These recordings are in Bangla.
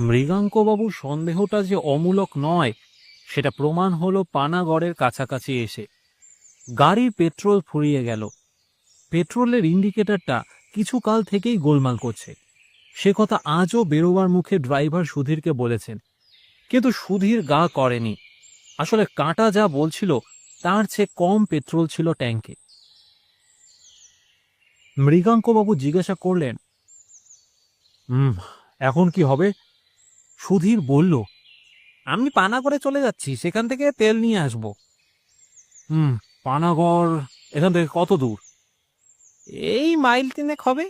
মৃগাঙ্কবাবুর সন্দেহটা যে অমূলক নয়, সেটা প্রমাণ হলো পানাগড়ের কাছাকাছি এসে। গাড়ির পেট্রোল ফুরিয়ে গেল। পেট্রোলের ইন্ডিকেটরটা কিছু কাল থেকেই গোলমাল করছে। সে কথা আজও বেরোবার মুখে ড্রাইভার সুধীরকে বলেছেন। কিন্তু সুধীর গা করেনি। আসলে কাঁটা যা বলছিল, তার চেয়ে কম পেট্রোল ছিল ট্যাঙ্কে মৃগাঙ্কবাবু জিজ্ঞাসা করলেন হুম এখন কি হবে? সুধীর বলল আমি পানাগড়ে চলে যাচ্ছি সেখান থেকে তেল নিয়ে আসব। হুম পানাগড় এখান থেকে কত দূর? এই মাইল তিনেক হবে।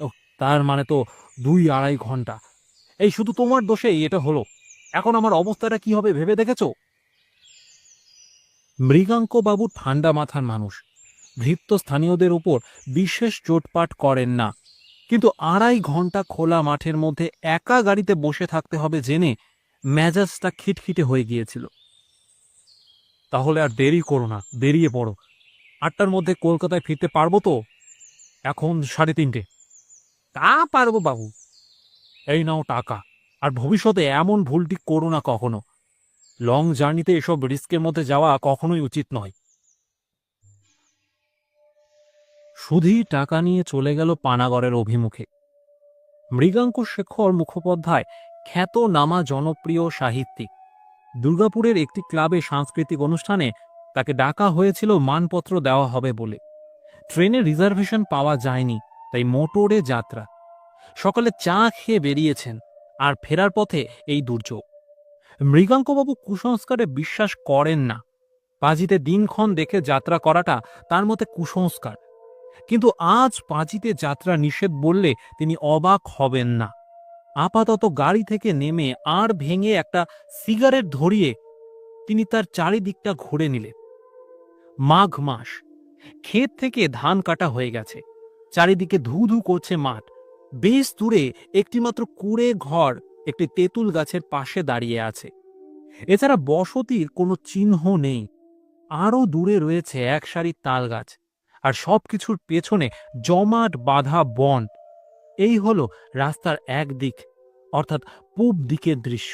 ও তার মানে তো দুই আড়াই ঘণ্টা। এই শুধু তোমার দোষেই এটা হলো। এখন আমার অবস্থাটা কি হবে ভেবে দেখেছ? মৃগাঙ্ক বাবুর ঠান্ডা মাথার মানুষ। ভৃত্য স্থানীয়দের উপর বিশেষ চোটপাট করেন না। কিন্তু আড়াই ঘণ্টা খোলা মাঠের মধ্যে একা গাড়িতে বসে থাকতে হবে জেনে মেজাজটা খিটখিটে হয়ে গিয়েছিল। তাহলে আর দেরি করো না, বেরিয়ে পড়ো। আটটার মধ্যে কলকাতায় ফিরতে পারব তো? এখন সাড়ে তিনটে। তা পারব বাবু। এই নাও টাকা। আর ভবিষ্যতে এমন ভুলটি করো না কখনো। লং জার্নিতে এসব রিস্কের মধ্যে যাওয়া কখনোই উচিত নয়। সুধী টাকা নিয়ে চলে গেল পানাগড়ের অভিমুখে। মৃগাঙ্ক শেখর মুখোপাধ্যায় খ্যাত নামা জনপ্রিয় সাহিত্যিক। দুর্গাপুরের একটি ক্লাবে সাংস্কৃতিক অনুষ্ঠানে তাকে ডাকা হয়েছিল মানপত্র দেওয়া হবে বলে। ট্রেনে রিজার্ভেশন পাওয়া যায়নি, তাই মোটরে যাত্রা। সকালে চা খেয়ে বেরিয়েছেন আর ফেরার পথে এই দুর্যোগ। মৃগাঙ্কবাবু কুসংস্কারে বিশ্বাস করেন না। পাজিতে দিনক্ষণ দেখে যাত্রা করাটা তার মতে কুসংস্কার। কিন্তু আজ পাঁজিতে যাত্রা নিষেধ বললে তিনি অবাক হবেন না। আপাতত গাড়ি থেকে নেমে আর ভেঙে একটা সিগারেট ধরিয়ে তিনি তার চারিদিকটা ঘুরে নিলেন। মাঘ মাস, ক্ষেত থেকে ধান কাটা হয়ে গেছে। চারিদিকে ধু ধু করছে মাঠ। বেশ দূরে একটিমাত্র কুড়ে ঘর, একটি তেঁতুল গাছের পাশে দাঁড়িয়ে আছে। এছাড়া বসতির কোনো চিহ্ন নেই। আরও দূরে রয়েছে এক সারি তাল গাছ। আর সবকিছুর পেছনে জমাট বাঁধা বন। এই হলো রাস্তার এক দিক, অর্থাৎ পূব দিকের দৃশ্য।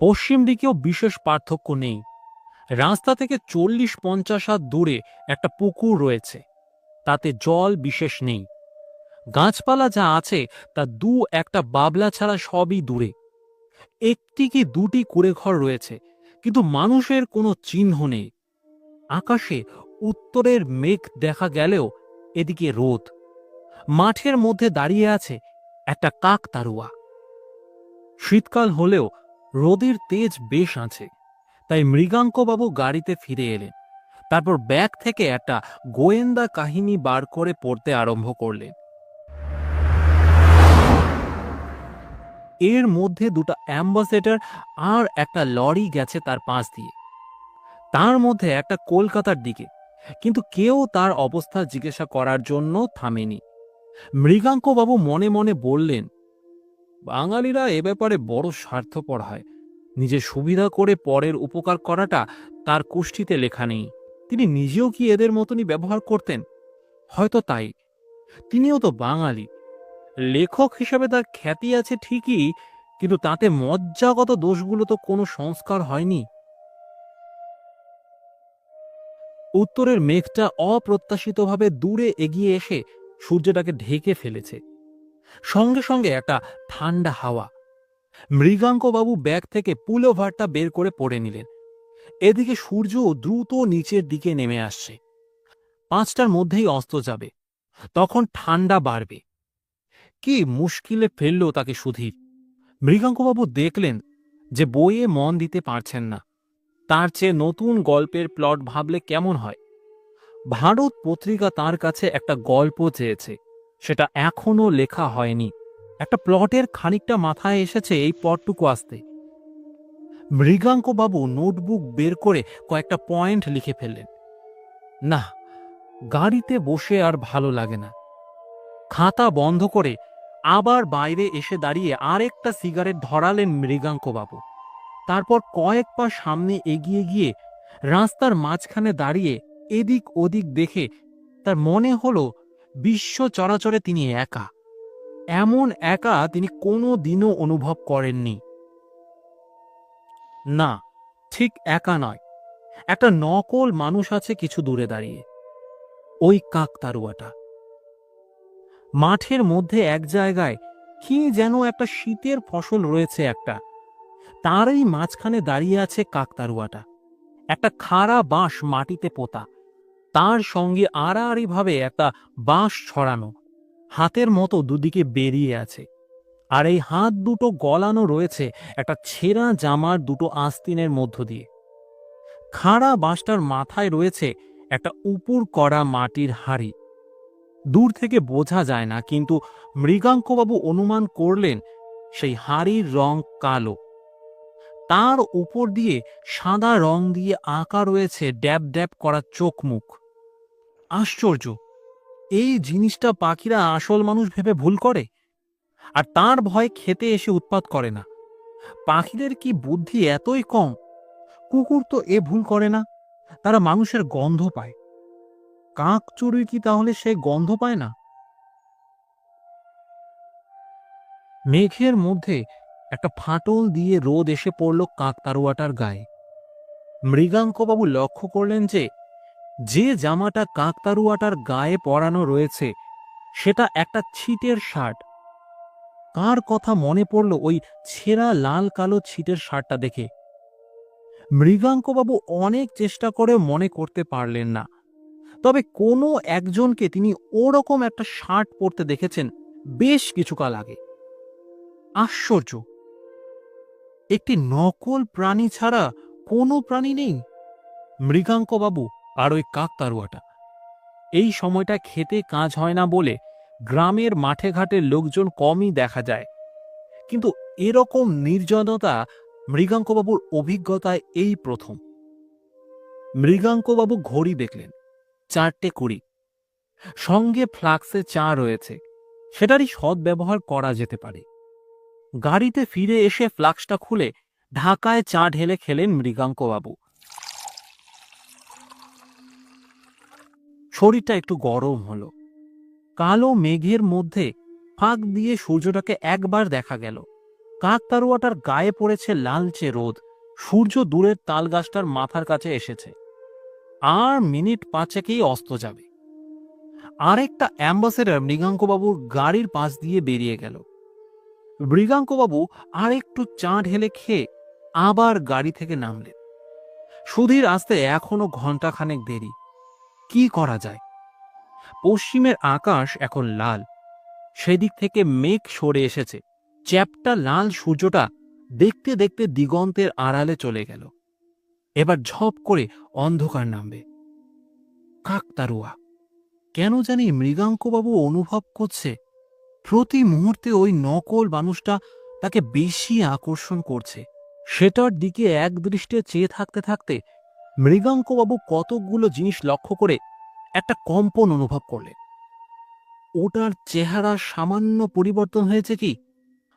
পশ্চিম দিকেও বিশেষ পার্থক্য নেই। রাস্তা থেকে চল্লিশ পঞ্চাশ হাত দূরে একটা পুকুর রয়েছে। তাতে জল বিশেষ নেই। গাছপালা যা আছে, তা দু একটা বাবলা ছাড়া সবই দূরে। একটি কি দুটি কুড়েঘর রয়েছে, কিন্তু মানুষের কোনো চিহ্ন নেই। আকাশে উত্তরের মেঘ দেখা গেলেও এদিকে রোদ। মাঠের মধ্যে দাঁড়িয়ে আছে একটা কাক তারুয়া। শীতকাল হলেও রোদের তেজ বেশ আছে, তাই মৃগাঙ্কবাবু গাড়িতে ফিরে এলেন। তারপর ব্যাগ থেকে একটা গোয়েন্দা কাহিনী বার করে পড়তে আরম্ভ করলেন। এর মধ্যে দুটো অ্যাম্বাসেডার আর একটা লরি গেছে তার পাশ দিয়ে। তার মধ্যে একটা কলকাতার দিকে, কিন্তু কেউ তার অবস্থা জিজ্ঞাসা করার জন্য থামেনি। মৃগাঙ্কবাবু মনে মনে বললেন, বাঙালিরা এ ব্যাপারে বড় স্বার্থপর হয়। নিজের সুবিধা করে পরের উপকার করাটা তার কুষ্ঠিতে লেখা নেই। তিনি নিজেও কি এদের মতনই ব্যবহার করতেন? হয়তো তাই। তিনিও তো বাঙালি। লেখক হিসাবে তার খ্যাতি আছে ঠিকই, কিন্তু তাতে মজ্জাগত দোষগুলো তো কোনো সংস্কার হয়নি। উত্তরের মেঘটা অপ্রত্যাশিতভাবে দূরে এগিয়ে এসে সূর্যটাকে ঢেকে ফেলেছে। সঙ্গে সঙ্গে একটা ঠান্ডা হাওয়া। মৃগাঙ্কবাবু ব্যাগ থেকে পুলোভারটা বের করে পড়ে নিলেন। এদিকে সূর্য দ্রুত নিচের দিকে নেমে আসছে। পাঁচটার মধ্যেই অস্ত যাবে। তখন ঠান্ডা বাড়বে। কি মুশকিলে ফেলল তাকে সুধীর। মৃগাঙ্কবাবু দেখলেন যে বইয়ে মন দিতে পারছেন না। তার চেয়ে নতুন গল্পের প্লট ভাবলে কেমন হয়? ভারত পত্রিকা তার কাছে একটা গল্প চেয়েছে, সেটা এখনও লেখা হয়নি। একটা প্লটের খানিকটা মাথায় এসেছে এই পটটুকু আসতে। মৃগাঙ্কবাবু নোটবুক বের করে কয়েকটা পয়েন্ট লিখে ফেললেন। না, গাড়িতে বসে আর ভালো লাগে না। খাতা বন্ধ করে আবার বাইরে এসে দাঁড়িয়ে আরেকটা সিগারেট ধরালেন মৃগাঙ্কবাবু। তারপর কয়েক পা সামনে এগিয়ে গিয়ে রাস্তার মাঝখানে দাঁড়িয়ে এদিক ওদিক দেখে তার মনে হলো বিশ্ব চরাচরে তিনি একা। এমন একা তিনি কোনো দিনও অনুভব করেননি। না, ঠিক একা নয়। একটা নকল মানুষ আছে কিছু দূরে দাঁড়িয়ে। ওই কাকতারুয়াটা মাঠের মধ্যে এক জায়গায় কি যেন একটা শীতের ফসল রয়েছে একটা। তারই মাঝখানে দাঁড়িয়ে আছে কাকতারুয়াটা। একটা খাড়া বাঁশ মাটিতে পোতা। তার সঙ্গে আড়াআড়িভাবে একটা বাঁশ ছড়ানো। হাতের মতো দুদিকে বেরিয়ে আছে। আর এই হাত দুটো গলানো রয়েছে একটা ছেঁড়া জামার দুটো আস্তিনের মধ্য দিয়ে। খাড়া বাঁশটার মাথায় রয়েছে একটা উপুর করা মাটির হাড়ি। দূর থেকে বোঝা যায় না, কিন্তু মৃগাঙ্কবাবু অনুমান করলেন, সেই হাড়ির রং কালো। তার উপর দিয়ে সাদা রং দিয়ে আঁকা রয়েছে ড্যাব ড্যাব করা চোখ মুখ আশ্চর্য! এই জিনিসটা পাখিরা আসল মানুষ ভেবে ভুল করে। আর তার ভয় খেতে এসে উৎপাত করে না। পাখিদের কি বুদ্ধি এতই কম? কুকুর তো এ ভুল করে না, তারা মানুষের গন্ধ পায়। কাক চড়ুই কি তাহলে সে গন্ধ পায় না? মেঘের মধ্যে একটা ফাটল দিয়ে রোদ এসে পড়ল কাকতারুয়াটার গায়ে। মৃগাঙ্কবাবু লক্ষ্য করলেন যে যে জামাটা কাকতারুয়াটার গায়ে পরানো রয়েছে, সেটা একটা ছিটের শার্ট। কার কথা মনে পড়ল ওই ছেঁড়া লাল কালো ছিটের শার্টটা দেখে? মৃগাঙ্কবাবু অনেক চেষ্টা করে মনে করতে পারলেন না। তবে কোনো একজনকে তিনি ওরকম একটা শার্ট পরতে দেখেছেন বেশ কিছুকাল আগে। আশ্চর্য! একটি নকল প্রাণী ছাড়া কোনো প্রাণী নেই। মৃগাঙ্কবাবু আর ওই কাকতারুয়াটা এই সময়টা খেতে কাজ হয় না বলে গ্রামের মাঠে ঘাটের লোকজন কমই দেখা যায়। কিন্তু এরকম নির্জনতা মৃগাঙ্কবাবুর অভিজ্ঞতায় এই প্রথম। মৃগাঙ্কবাবু ঘড়ি দেখলেন, চারটে কুড়ি। সঙ্গে ফ্লাক্সে চা রয়েছে। সেটারই সদ্ব্যবহার করা যেতে পারে। গাড়িতে ফিরে এসে ফ্লাক্সটা খুলে ঢাকায় চা ঢেলে খেলেন মৃগাঙ্কবাবু। শরীরটা একটু গরম হলো। কালো মেঘের মধ্যে ফাঁক দিয়ে সূর্যটাকে একবার দেখা গেল। কাকতারুয়াটার গায়ে পড়েছে লালচে রোদ। সূর্য দূরের তালগাছটার মাথার কাছে এসেছে। আর মিনিট পাঁচেকেই অস্ত যাবে। আরেকটা অ্যাম্বাসেডার মৃগাঙ্কবাবুর গাড়ির পাশ দিয়ে বেরিয়ে গেল। মৃগাঙ্কবাবু আর একটু চা ঢেলে খেয়ে আবার গাড়ি থেকে নামলেন। সুধীর আসতে এখনও ঘন্টাখানেক দেরি। কি করা যায়? পশ্চিমের আকাশ এখন লাল। সেদিক থেকে মেঘ সরে এসেছে। চ্যাপটা লাল সূর্যটা দেখতে দেখতে দিগন্তের আড়ালে চলে গেল। এবার ঝপ করে অন্ধকার নামবে। কাকতারুয়া, কেন জানি মৃগাঙ্কবাবু অনুভব করছে প্রতি মুহূর্তে ওই নকল মানুষটা তাকে বেশি আকর্ষণ করছে। সেটার দিকে এক দৃষ্টে চেয়ে থাকতে থাকতে মৃগাঙ্কবাবু কতকগুলো জিনিস লক্ষ্য করে একটা কম্পন অনুভব করলেন। ওটার চেহারা সামান্য পরিবর্তন হয়েছে কি?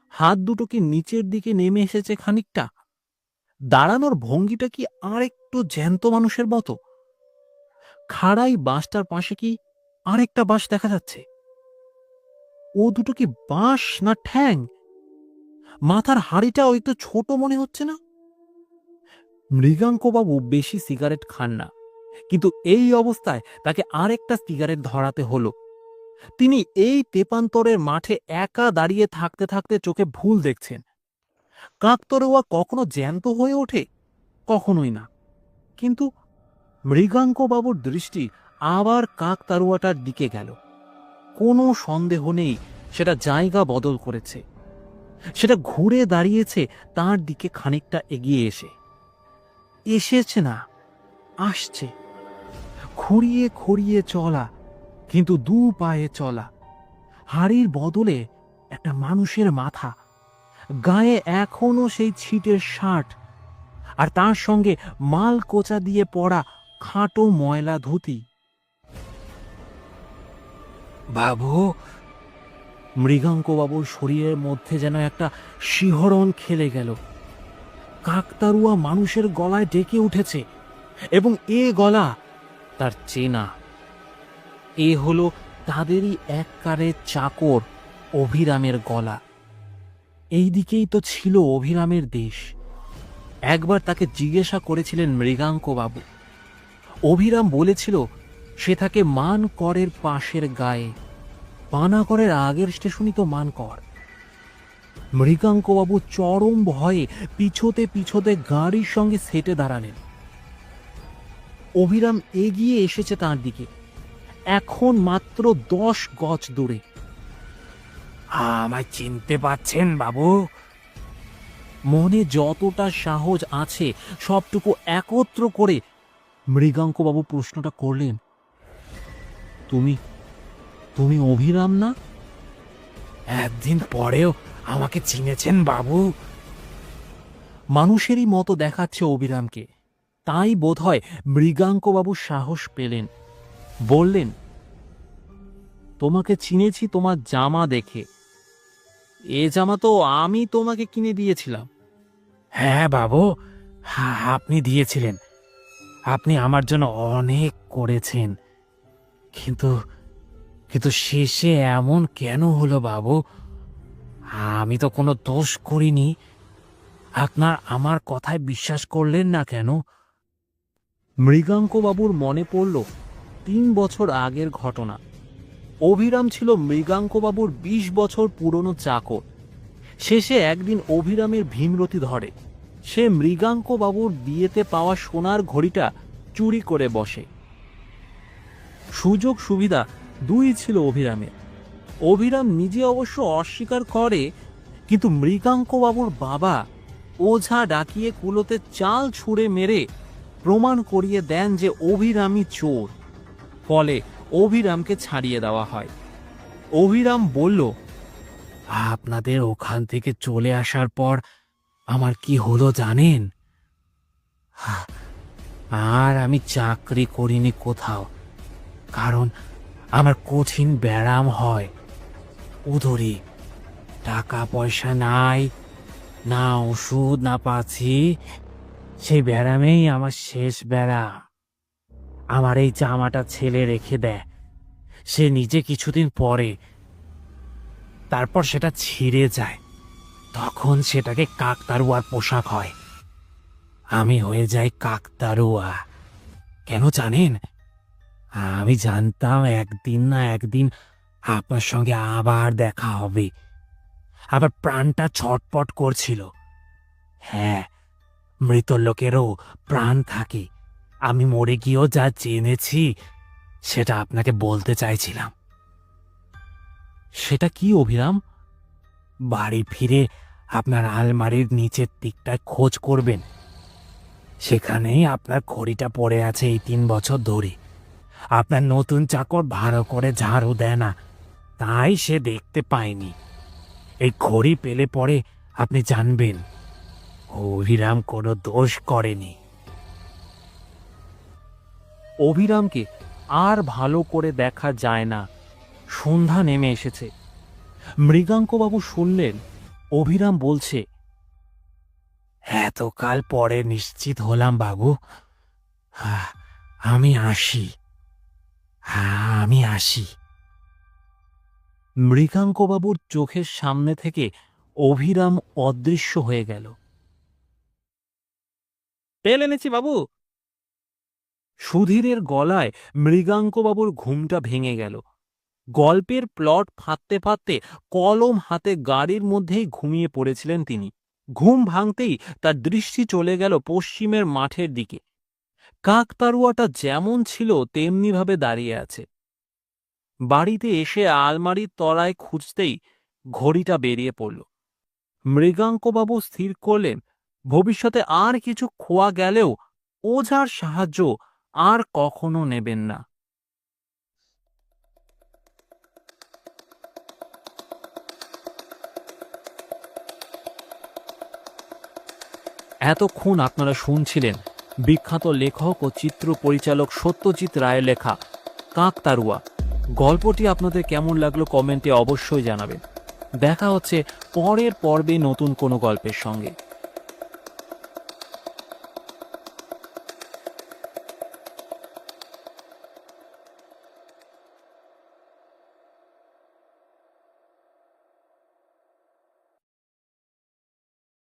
হাত দুটো কি নিচের দিকে নেমে এসেছে খানিকটা? দাঁড়ানোর ভঙ্গিটা কি আর একটু জ্যান্ত মানুষের মতো? খাড়াই বাঁশটার পাশে কি আরেকটা বাঁশ দেখা যাচ্ছে? ও দুটো কি বাঁশ না ঠ্যাং? মাথার হাড়িটা ওই তো ছোট মনে হচ্ছে না? মৃগাঙ্কবাবু বেশি সিগারেট খান না, কিন্তু এই অবস্থায় তাকে আরেকটা সিগারেট ধরাতে হলো। তিনি এই তেপান্তরের মাঠে একা দাঁড়িয়ে থাকতে থাকতে চোখে ভুল দেখছেন। কাকতরুয়া কখনো জ্যান্ত হয়ে ওঠে, কখনোই না। কিন্তু মৃগাঙ্কবাবুর দৃষ্টি আবার কাকতারুয়াটার দিকে গেল। কোনো সন্দেহ নেই, সেটা জায়গা বদল করেছে। সেটা ঘুরে দাঁড়িয়েছে, তার দিকে খানিকটা এগিয়ে এসে। এসেছে না, আসছে। খুঁড়িয়ে খুঁড়িয়ে চলা, কিন্তু দু পায়ে চলা। হাড়ির বদলে একটা মানুষের মাথা। গায়ে এখনও সেই ছিটের শার্ট। আর তার সঙ্গে মাল কোচা দিয়ে পড়া খাটো ময়লা ধুতি। বাবু? মৃগাঙ্কবাবুর শরীরের মধ্যে যেন একটা শিহরণ খেলে গেল। কাকতারুয়া মানুষের গলায় ডেকে উঠেছে এবং এ গলা তার চেনা। এ হলো তাদেরই এক কারের চাকর অভিরামের গলা। এই দিকেই তো ছিল অভিরামের দেশ। একবার তাকে জিজ্ঞাসা করেছিলেন মৃগাঙ্ক বাবু অভিরাম বলেছিল সে থাকে মান করের পাশের গায়ে। পানাকরের আগের স্টেশনই তো মান মানকর। মৃগাঙ্কবাবু চরম ভয়ে পিছতে পিছতে গাড়ির সঙ্গে সেটে দাঁড়ালেন। অভিরাম এগিয়ে এসেছে তার দিকে। এখন মাত্র দশ গজ দূরে। আমায় চিনতে পাচ্ছেন বাবু। মনে যতটা সাহস আছে সবটুকু একত্র করে মৃগাঙ্কবাবু প্রশ্নটা করলেন। তুমি? তুমি অভিরাম না? একদিন পরেও আমাকে চিনেছেন বাবু। মানুষেরই মতো দেখাচ্ছে অভিরামকে। তাই বোধ হয় মৃগাঙ্কবাবু সাহস পেলেন। বললেন তোমাকে চিনেছি তোমার জামা দেখে। এ জামা তো আমি তোমাকে কিনে দিয়েছিলাম। হ্যাঁ বাবু হ্যাঁ আপনি দিয়েছিলেন। আপনি আমার জন্য অনেক করেছেন। কিন্তু কিন্তু শেষে এমন কেন হলো বাবু? আমি তো কোনো দোষ করিনি। আপনার আমার কথায় বিশ্বাস করলেন না কেন? মৃগাঙ্কবাবুর মনে পড়ল তিন বছর আগের ঘটনা। অভিরাম ছিল মৃগাঙ্কবাবুর বিশ বছর পুরনো চাকর। শেষে একদিন অভিরামের ভীমরতি ধরে। সে মৃগাঙ্কবাবুর বিয়েতে পাওয়া সোনার ঘড়িটা চুরি করে বসে। সুযোগ সুবিধা দুই ছিল অভিরামের। অভিরাম নিজে অবশ্য অস্বীকার করে, কিন্তু মৃগাঙ্কবাবুর বাবা ওঝা ডাকিয়ে কুলোতে চাল ছুঁড়ে মেরে প্রমাণ করিয়ে দেন যে অভিরামই চোর। ফলে অভিরামকে ছাড়িয়ে দেওয়া হয়। অভিরাম বলল, আপনাদের ওখান থেকে চলে আসার পর আমার কি হলো জানেন? আর আমি চাকরি করিনি কোথাও। কারণ আমার কঠিন ব্যায়াম হয়। উদরি টাকা পয়সা নাই, না ওষুধ, না পাচ্ছি, সেই ব্যায়ামেই আমার শেষ ব্যায়াম আমার এই জামাটা ছেলে রেখে দেয়। সে নিজে কিছুদিন পরে তারপর সেটা ছিঁড়ে যায়। তখন সেটাকে কাকতারুয়ার পোশাক হয়। আমি হয়ে যাই কাকতারুয়া। কেন জানেন? আমি জানতাম একদিন না একদিন আপনার সঙ্গে আবার দেখা হবে। আবার প্রাণটা ছটপট করছিল। হ্যাঁ মৃত লোকেরও প্রাণ থাকে। আমি মরে গিয়েও যা জেনেছি, সেটা আপনাকে বলতে চাইছিলাম। সেটা কি অভিরাম? বাড়ি ফিরে আপনার আলমারির নিচের দিকটায় খোঁজ করবেন। সেখানেই আপনার ঘড়িটা পড়ে আছে এই তিন বছর ধরে। আপনার নতুন চাকর ভালো করে ঝাড়ু দেয় না। তাই সে দেখতে পায়নি। এই ঘড়ি পেলে পরে আপনি জানবেন অভিরাম কোনো দোষ করেনি। অভিরামকে আর ভালো করে দেখা যায় না। সন্ধ্যা নেমে এসেছে। মৃগাঙ্কবাবু শুনলেন অভিরাম বলছে এতকাল পরে নিশ্চিত হলাম বাবু। আমি আসি। হ্যাঁ, আমি আসি মৃগাঙ্কবাবুর চোখের সামনে থেকে অভিরাম অদৃশ্য হয়ে গেল। তেল এনেছি বাবু। সুধীরের গলায় মৃগাঙ্কবাবুর ঘুমটা ভেঙে গেল। গল্পের প্লট ফাঁদতে ফাঁদতে কলম হাতে গাড়ির মধ্যেই ঘুমিয়ে পড়েছিলেন তিনি। ঘুম ভাঙতেই তার দৃষ্টি চলে গেল পশ্চিমের মাঠের দিকে। কাকতারুয়াটা যেমন ছিল তেমনিভাবে দাঁড়িয়ে আছে। বাড়িতে এসে আলমারির তলায় খুঁজতেই ঘড়িটা বেরিয়ে পড়ল। মৃগাঙ্কবাবু স্থির করলেন, ভবিষ্যতে আর কিছু খোয়া গেলেও ওঝার সাহায্য আর কখনো নেবেন না। এতক্ষণ আপনারা শুনছিলেন বিখ্যাত লেখক ও চিত্র পরিচালক সত্যজিৎ রায়ের লেখা কাকতারুয়া। গল্পটি আপনাদের কেমন লাগল কমেন্টে অবশ্যই জানাবেন। দেখা হচ্ছে পরের পর্বে নতুন কোনো গল্পের সঙ্গে।